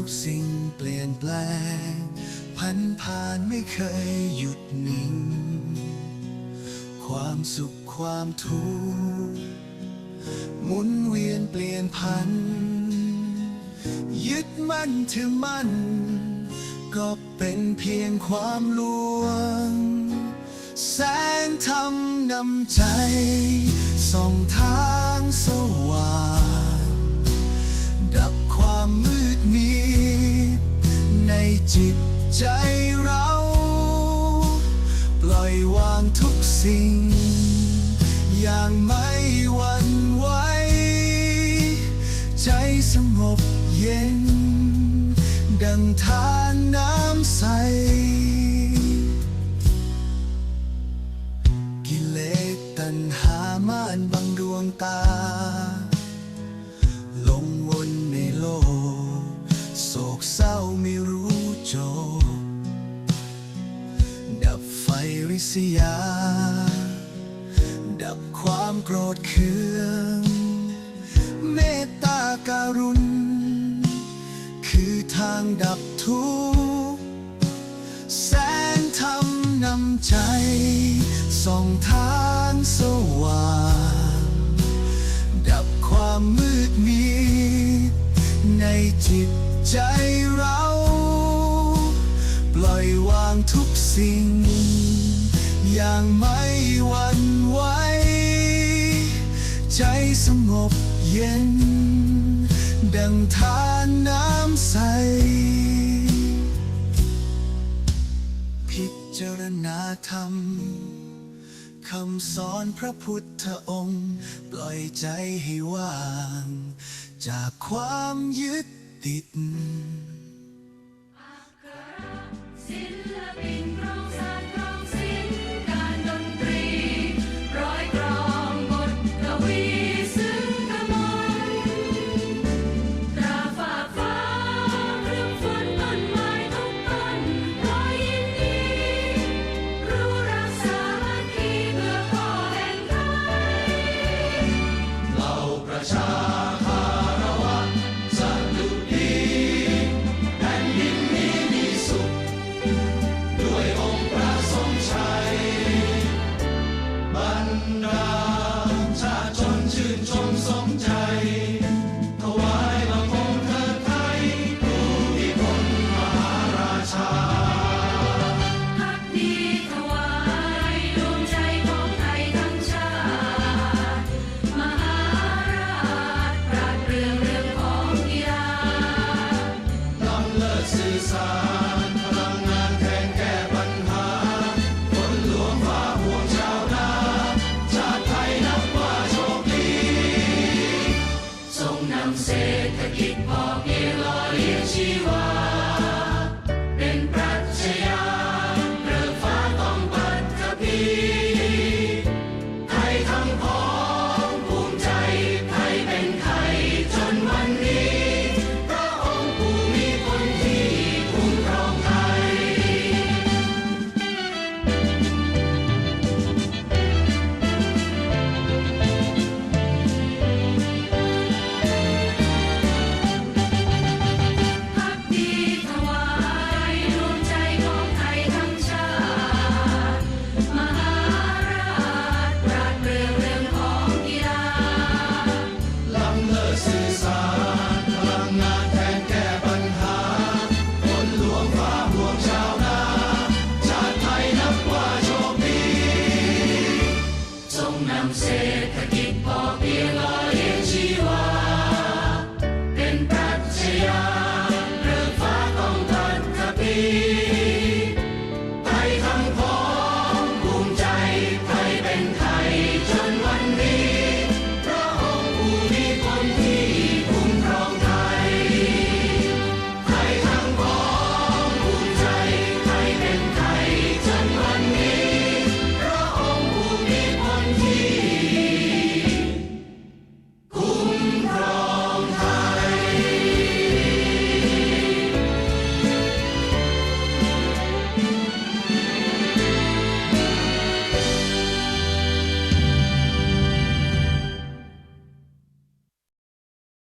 ทุกสิ่งเปลี่ยนแปลงพันผ่านไม่เคยหยุดนิ่ง ความสุขความทุกข์หมุนเวียนเปลี่ยนพัน ยึดมั่นถือมั่น ก็เป็นเพียงความลวง แสงธรรมนำใจ ส่องทางสว่างดับความมืด จิตใจเรา ปล่อยวางทุกสิ่ง อย่างไม่หวั่นไหว ใจสงบเย็น ดังทานน้ำใส กิเลสตัณหามานบังดวงตา ยา ดับความโกรธเคืองเมตตาการุณ คือทางดับทุกข์แสงธรรมนำใจ ส่องทางสว่าง ดับความมืดมิดในจิตใจเรา ปล่อยวางทุกสิ่ง อย่างไม่หวั่นไหว ใจสงบเย็น ดังทานน้ำใส พิจารณาธรรมคำสอนพระพุทธองค์ ปล่อยใจให้ว่าง จากความยึดติด Set the ta kippa, illa, ilsi.